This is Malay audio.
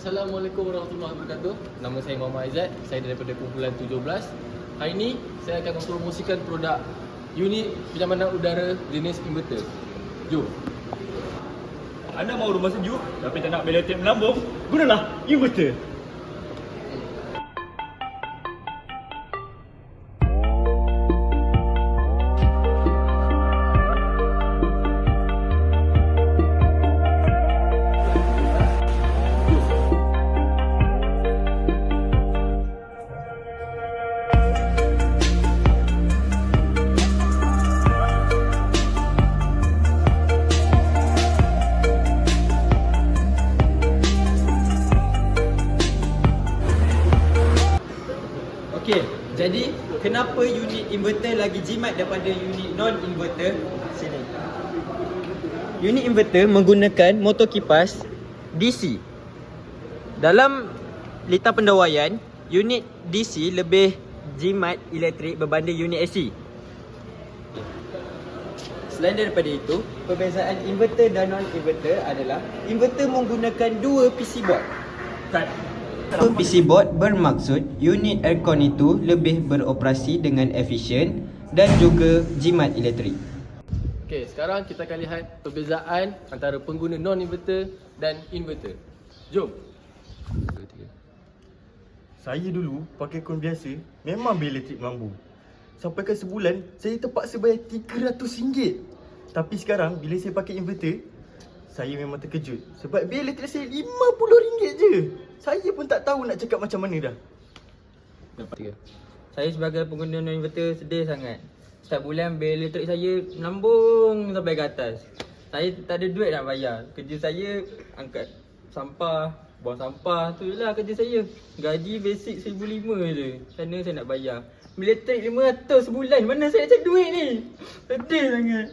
Assalamualaikum warahmatullahi wabarakatuh. Nama saya Muhammad Aizat. Saya daripada kumpulan 17. Hari ini saya akan mempromosikan produk unit penyamanan udara jenis inverter. Jom. Anda mahu rumah sejuk tapi tak nak beletik melambung, gunalah inverter. Okey, jadi kenapa unit inverter lagi jimat daripada unit non-inverter? Sini. Unit inverter menggunakan motor kipas DC. Dalam litar pendawaian, unit DC lebih jimat elektrik berbanding unit AC. Selain daripada itu, perbezaan inverter dan non-inverter adalah inverter menggunakan dua PC board. PC board bermaksud unit aircon itu lebih beroperasi dengan efisien dan juga jimat elektrik. Okey, sekarang kita akan lihat perbezaan antara pengguna non-inverter dan inverter. Jom. Saya dulu pakai kon biasa, memang bil elektrik melambung. Sampai ke sebulan, saya terpaksa bayar RM300. Tapi sekarang, bila saya pakai inverter, saya memang terkejut. Sebab bil elektrik saya RM50 je. Saya pun tak tahu nak cakap macam mana dah. Dapat. Saya sebagai pengguna non-inverter sedih sangat. Setiap bulan bil elektrik saya melambung sampai ke atas. Saya tak ada duit nak bayar. Kerja saya angkat sampah, buang sampah. Tu je lah kerja saya. Gaji basic RM1,500 je. Sana saya nak bayar. Bil elektrik RM500 sebulan. Mana saya nak cari duit ni? Sedih sangat.